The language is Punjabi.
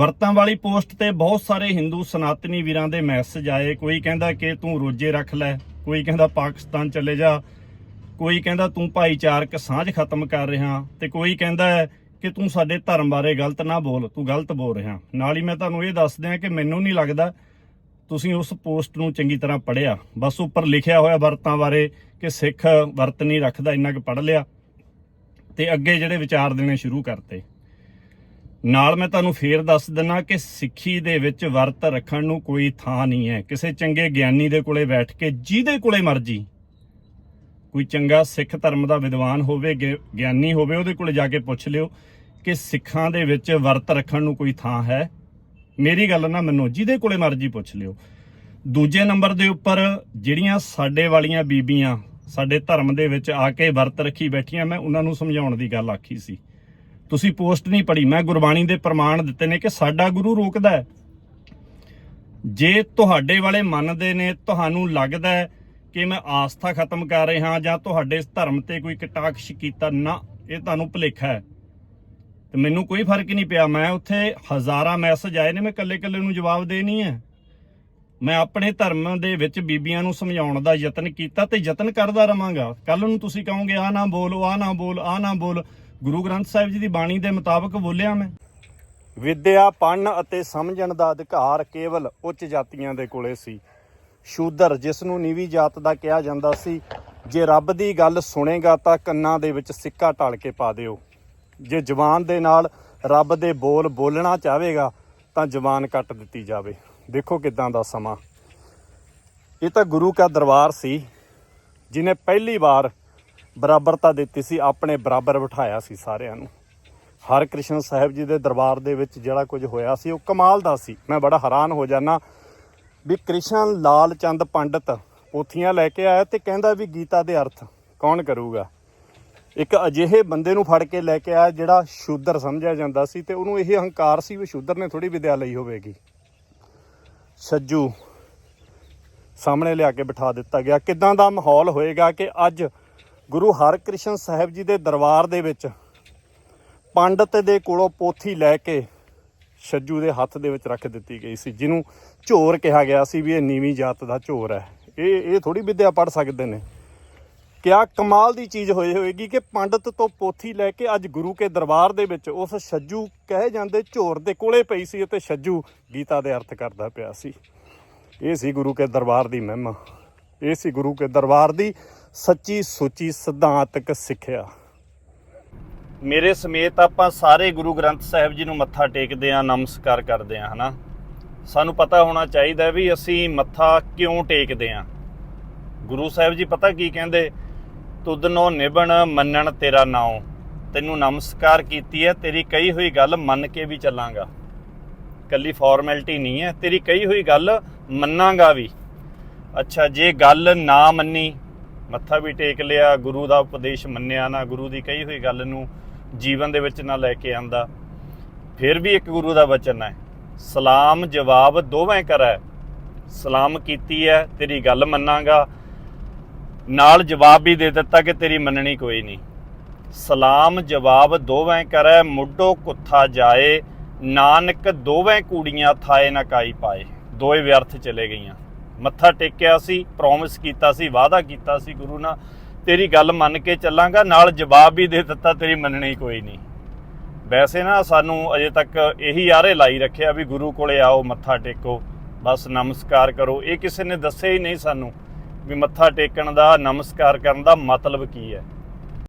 ਵਰਤਾਂ ਵਾਲੀ ਪੋਸਟ ਤੇ ਬਹੁਤ ਸਾਰੇ ਹਿੰਦੂ ਸਨਾਤਨੀ ਵੀਰਾਂ ਦੇ ਮੈਸੇਜ ਆਏ। ਕੋਈ ਕਹਿੰਦਾ ਕਿ ਤੂੰ ਰੋਜੇ ਰੱਖ ਲੈ, ਕੋਈ ਕਹਿੰਦਾ ਪਾਕਿਸਤਾਨ ਚਲੇ ਜਾ, ਕੋਈ ਕਹਿੰਦਾ ਤੂੰ ਭਾਈਚਾਰਕ ਸਾਂਝ ਖਤਮ ਕਰ ਰਿਹਾ ਤੇ ਕੋਈ ਕਹਿੰਦਾ ਕਿ ਤੂੰ ਸਾਡੇ ਧਰਮ ਬਾਰੇ ਗਲਤ ਨਾ ਬੋਲ, ਤੂੰ ਗਲਤ ਬੋਲ ਰਿਹਾ। ਨਾਲ ਹੀ ਮੈਂ ਤੁਹਾਨੂੰ ਇਹ ਦੱਸ ਦਿਆਂ ਕਿ ਮੈਨੂੰ ਨਹੀਂ ਲੱਗਦਾ ਤੁਸੀਂ ਉਸ ਪੋਸਟ ਨੂੰ ਚੰਗੀ ਤਰ੍ਹਾਂ ਪੜ੍ਹਿਆ। ਬਸ ਉੱਪਰ ਲਿਖਿਆ ਹੋਇਆ ਵਰਤਾਂ ਬਾਰੇ ਕਿ ਸਿੱਖ ਵਰਤ ਨਹੀਂ ਰੱਖਦਾ, ਇੰਨਾ ਕੁ ਪੜ੍ਹ ਲਿਆ ਤੇ ਅੱਗੇ ਜਿਹੜੇ ਵਿਚਾਰ ਦੇਣੇ ਸ਼ੁਰੂ ਕਰਤੇ। ਨਾਲ ਮੈਂ ਤੁਹਾਨੂੰ ਫੇਰ ਦੱਸ ਦਿੰਨਾ ਕਿ ਸਿੱਖੀ ਦੇ ਵਿੱਚ ਵਰਤ ਰੱਖਣ ਨੂੰ ਕੋਈ ਥਾਂ ਨਹੀਂ ਹੈ। ਕਿਸੇ ਚੰਗੇ ਗਿਆਨੀ ਦੇ ਕੋਲੇ ਬੈਠ ਕੇ ਜਿਹਦੇ ਕੋਲੇ ਮਰਜ਼ੀ ਕੋਈ ਚੰਗਾ ਸਿੱਖ ਧਰਮ ਦਾ ਵਿਦਵਾਨ ਹੋਵੇ ਗਿਆਨੀ ਹੋਵੇ, ਉਹਦੇ ਕੋਲੇ ਜਾ ਕੇ ਪੁੱਛ ਲਿਓ ਕਿ ਸਿੱਖਾਂ ਦੇ ਵਿੱਚ ਵਰਤ ਰੱਖਣ ਨੂੰ ਕੋਈ ਥਾਂ ਹੈ। ਮੇਰੀ ਗੱਲ ਨਾ ਮੰਨੋ, ਜਿਹਦੇ ਕੋਲੇ ਮਰਜ਼ੀ ਪੁੱਛ ਲਿਓ। ਦੂਜੇ ਨੰਬਰ ਦੇ ਉੱਪਰ ਜਿਹੜੀਆਂ ਸਾਡੇ ਵਾਲੀਆਂ ਬੀਬੀਆਂ ਸਾਡੇ ਧਰਮ ਦੇ ਵਿੱਚ ਆ ਕੇ ਵਰਤ ਰੱਖੀ ਬੈਠੀਆਂ, ਮੈਂ ਉਹਨਾਂ ਨੂੰ ਸਮਝਾਉਣ ਦੀ ਗੱਲ ਆਖੀ ਸੀ। ਤੁਸੀਂ ਪੋਸਟ ਨਹੀਂ ਪੜ੍ਹੀ, ਮੈਂ ਗੁਰਬਾਣੀ ਦੇ ਪ੍ਰਮਾਣ ਦਿੱਤੇ ਨੇ ਕਿ ਸਾਡਾ ਗੁਰੂ ਰੋਕਦਾ ਹੈ। ਜੇ ਤੁਹਾਡੇ ਵਾਲੇ ਮੰਨਦੇ ਨੇ, ਤੁਹਾਨੂੰ ਲੱਗਦਾ ਹੈ ਕਿ ਮੈਂ ਆਸਥਾ ਖਤਮ ਕਰ ਰਿਹਾ ਜਾਂ ਤੁਹਾਡੇ ਧਰਮ ਤੇ ਕੋਈ ਕਟਾਕਸ਼ ਕੀਤਾ, ਨਾ, ਇਹ ਤੁਹਾਨੂੰ ਭੁਲੇਖਾ ਹੈ। ਤੇ ਮੈਨੂੰ ਕੋਈ ਫ਼ਰਕ ਨਹੀਂ ਪਿਆ। ਮੈਂ ਉੱਥੇ ਹਜ਼ਾਰਾਂ ਮੈਸੇਜ ਆਏ ਨੇ, ਮੈਂ ਇਕੱਲੇ-ਇਕੱਲੇ ਨੂੰ ਜਵਾਬ ਦੇ ਨਹੀਂ ਹੈ। ਮੈਂ ਆਪਣੇ ਧਰਮ ਦੇ ਵਿੱਚ ਬੀਬੀਆਂ ਨੂੰ ਸਮਝਾਉਣ ਦਾ ਯਤਨ ਕੀਤਾ ਤੇ ਯਤਨ ਕਰਦਾ ਰਵਾਂਗਾ। ਕੱਲ ਨੂੰ ਤੁਸੀਂ ਕਹੋਗੇ, ਆ ਨਾ ਬੋਲ ਆ ਨਾ ਬੋਲ, ਆ ਨਾ ਬੋਲ। ਗੁਰੂ ਗ੍ਰੰਥ ਸਾਹਿਬ ਜੀ ਦੀ ਬਾਣੀ ਦੇ ਮੁਤਾਬਕ ਬੋਲਿਆ ਮੈਂ। ਵਿਦਿਆ, ਪੜ੍ਹਨ ਅਤੇ ਸਮਝਣ ਦਾ ਅਧਿਕਾਰ ਕੇਵਲ ਉੱਚ ਜਾਤੀਆਂ ਦੇ ਕੋਲੇ ਸੀ। ਸ਼ੂਦਰ ਜਿਸ ਨੂੰ ਨੀਵੀਂ ਜਾਤ ਦਾ ਕਿਹਾ ਜਾਂਦਾ ਸੀ, ਜੇ ਰੱਬ ਦੀ ਗੱਲ ਸੁਣੇਗਾ ਤਾਂ ਕੰਨਾਂ ਦੇ ਵਿੱਚ ਸਿੱਕਾ ਢਾਲ ਕੇ ਪਾ ਦਿਓ। ਜੇ ਜ਼ੁਬਾਨ ਦੇ ਨਾਲ ਰੱਬ ਦੇ ਬੋਲ ਬੋਲਣਾ ਚਾਹੇਗਾ, ਤਾਂ ਜ਼ੁਬਾਨ ਕੱਟ ਦਿੱਤੀ ਜਾਵੇ। ਦੇਖੋ ਕਿਦਾਂ ਦਾ ਸਮਾਂ। ਇਹ ਤਾਂ ਗੁਰੂ ਕਾ ਦਰਬਾਰ ਸੀ, ਜਿਨੇ ਪਹਿਲੀ ਵਾਰ ਬਰਾਬਰਤਾ ਦਿੱਤੀ ਸੀ, ਆਪਣੇ ਬਰਾਬਰ ਬਿਠਾਇਆ ਸੀ ਸਾਰਿਆਂ ਨੂੰ। ਹਰ ਕ੍ਰਿਸ਼ਨ ਸਾਹਿਬ ਜੀ ਦੇ ਦਰਬਾਰ ਦੇ ਵਿੱਚ ਜਿਹੜਾ ਕੁਝ ਹੋਇਆ ਸੀ, ਉਹ ਕਮਾਲ ਦਾ ਸੀ। ਮੈਂ ਬੜਾ ਹੈਰਾਨ ਹੋ ਜਾਣਾ ਵੀ ਕ੍ਰਿਸ਼ਨ ਲਾਲ ਚੰਦ ਪੰਡਤ ਪੋਥੀਆਂ ਲੈ ਕੇ ਆਇਆ ਤੇ ਕਹਿੰਦਾ ਵੀ ਗੀਤਾ ਦੇ ਅਰਥ ਕੌਣ ਕਰੂਗਾ? ਇੱਕ ਅਜਿਹੇ ਬੰਦੇ ਨੂੰ ਫੜ ਕੇ ਲੈ ਕੇ ਆਇਆ ਜਿਹੜਾ ਸ਼ੂਦਰ ਸਮਝਿਆ ਜਾਂਦਾ ਸੀ ਤੇ ਉਹਨੂੰ ਇਹ ਹੰਕਾਰ ਸੀ ਵੀ ਸ਼ੂਦਰ ਨੇ ਥੋੜੀ ਵਿਦਿਆ ਲਈ ਹੋਵੇਗੀ। ਸੱਜੂ ਸਾਹਮਣੇ ਲਿਆ ਕੇ ਬਿਠਾ ਦਿੱਤਾ ਗਿਆ। ਕਿਦਾਂ ਦਾ ਮਾਹੌਲ ਹੋਏਗਾ ਕਿ ਅੱਜ ਗੁਰੂ ਹਰਕ੍ਰਿਸ਼ਨ ਸਾਹਿਬ ਜੀ ਦੇ ਦਰਬਾਰ ਦੇ ਵਿੱਚ ਪੰਡਤ ਦੇ ਕੋਲੋਂ ਪੋਥੀ ਲੈ ਕੇ ਛੱਜੂ ਦੇ ਹੱਥ ਦੇ ਵਿੱਚ ਰੱਖ ਦਿੱਤੀ ਗਈ ਸੀ, ਜਿਹਨੂੰ ਝੋਰ ਕਿਹਾ ਗਿਆ ਸੀ ਵੀ ਇਹ ਨੀਵੀਂ ਜਾਤ ਦਾ ਝੋਰ ਹੈ। ਇਹ ਇਹ ਥੋੜੀ ਵਿਦਿਆ ਪੜ ਸਕਦੇ ਨੇ। ਕਿਆ ਕਮਾਲ ਦੀ ਚੀਜ਼ ਹੋਈ ਹੋਏਗੀ ਕਿ ਪੰਡਤ ਤੋਂ ਪੋਥੀ ਲੈ ਕੇ ਅੱਜ ਗੁਰੂ ਕੇ ਦਰਬਾਰ ਦੇ ਵਿੱਚ ਉਸ ਛੱਜੂ ਕਹੇ ਜਾਂਦੇ ਝੋਰ ਦੇ ਕੋਲੇ ਪਈ ਸੀ ਅਤੇ ਛੱਜੂ ਗੀਤਾ ਦੇ ਅਰਥ ਕਰਦਾ ਪਿਆ ਸੀ। ਇਹ ਸੀ ਗੁਰੂ ਕੇ ਦਰਬਾਰ ਦੀ ਮਹਿਮਾ। ਇਹ ਸੀ ਗੁਰੂ ਕੇ ਦਰਬਾਰ ਦੀ ਸੱਚੀ ਸੁੱਚੀ ਸਿਧਾਂਤਕ ਸਿੱਖਿਆ। ਮੇਰੇ ਸਮੇਤ ਆਪਾਂ ਸਾਰੇ ਗੁਰੂ ਗ੍ਰੰਥ ਸਾਹਿਬ ਜੀ ਨੂੰ ਮੱਥਾ ਟੇਕਦੇ ਆਂ ਨਮਸਕਾਰ ਕਰਦੇ ਆਂ ਹਨਾ? ਸਾਨੂੰ ਪਤਾ ਹੋਣਾ ਚਾਹੀਦਾ ਵੀ ਅਸੀਂ ਮੱਥਾ ਕਿਉਂ ਟੇਕਦੇ ਆਂ ਗੁਰੂ ਸਾਹਿਬ ਜੀ ਪਤਾ ਕੀ ਕਹਿੰਦੇ? ਤੁਧਨੋ ਨਿਭਣ, ਮੰਨਣ ਤੇਰਾ ਨਾਉ। ਤੈਨੂੰ ਨਮਸਕਾਰ ਕੀਤੀ ਹੈ, ਤੇਰੀ ਕਹੀ ਹੋਈ ਗੱਲ ਮੰਨ ਕੇ ਵੀ ਚੱਲਾਂਗਾ। ਕੱਲੀ ਫਾਰਮੈਲਿਟੀ ਨਹੀਂ ਹੈ, ਤੇਰੀ ਕਹੀ ਹੋਈ ਗੱਲ ਮੰਨਾਂਗਾ ਵੀ। ਅੱਛਾ, ਜੇ ਗੱਲ ਨਾ ਮੰਨੀ, ਮੱਥਾ ਵੀ ਟੇਕ ਲਿਆ, ਗੁਰੂ ਦਾ ਉਪਦੇਸ਼ ਮੰਨਿਆ ਨਾ, ਗੁਰੂ ਦੀ ਕਹੀ ਹੋਈ ਗੱਲ ਨੂੰ ਜੀਵਨ ਦੇ ਵਿੱਚ ਨਾ ਲੈ ਕੇ ਆਂਦਾ, ਫਿਰ ਵੀ ਇੱਕ ਗੁਰੂ ਦਾ ਵਚਨ ਹੈ, ਸਲਾਮ ਜਵਾਬ ਦੋਵੇਂ ਕਰੈ, ਸਲਾਮ ਕੀਤੀ ਹੈ ਤੇਰੀ ਗੱਲ ਮੰਨਾਂਗਾ, ਨਾਲ ਜਵਾਬ ਵੀ ਦੇ ਦਿੱਤਾ ਕਿ ਤੇਰੀ ਮੰਨਣੀ ਕੋਈ ਨਹੀਂ, ਸਲਾਮ ਜਵਾਬ ਦੋਵੇਂ ਕਰੈ, ਮੁੱਢੋ ਕੁੱਥਾ ਜਾਏ, ਨਾਨਕ ਦੋਵੇਂ ਕੂੜੀਆਂ ਥਾਏ ਨਾ ਕਾਈ ਪਾਏ ਦੋਏ ਵਿਅਰਥ ਚਲੇ ਗਈਆਂ। ਮੱਥਾ ਟੇਕਿਆ ਸੀ ਪ੍ਰੋਮਿਸ ਕੀਤਾ ਸੀ, ਵਾਅਦਾ ਕੀਤਾ ਸੀ ਗੁਰੂ ਨਾਲ, ਤੇਰੀ ਗੱਲ ਮੰਨ ਕੇ ਚੱਲਾਂਗਾ, ਨਾਲ ਜਵਾਬ ਵੀ ਦੇ ਦਿੱਤਾ, ਤੇਰੀ ਮੰਨਣੀ ਕੋਈ ਨਹੀਂ। ਵੈਸੇ ਨਾ ਸਾਨੂੰ ਅਜੇ ਤੱਕ ਇਹੀ ਆਰੇ ਲਾਈ ਰੱਖਿਆ ਵੀ ਗੁਰੂ ਕੋਲੇ ਆਓ, ਮੱਥਾ ਟੇਕੋ, ਬਸ ਨਮਸਕਾਰ ਕਰੋ। ਇਹ ਕਿਸੇ ਨੇ ਦੱਸਿਆ ਹੀ ਨਹੀਂ ਸਾਨੂੰ ਵੀ ਮੱਥਾ ਟੇਕਣ ਦਾ, ਨਮਸਕਾਰ ਕਰਨ ਦਾ ਮਤਲਬ ਕੀ ਹੈ।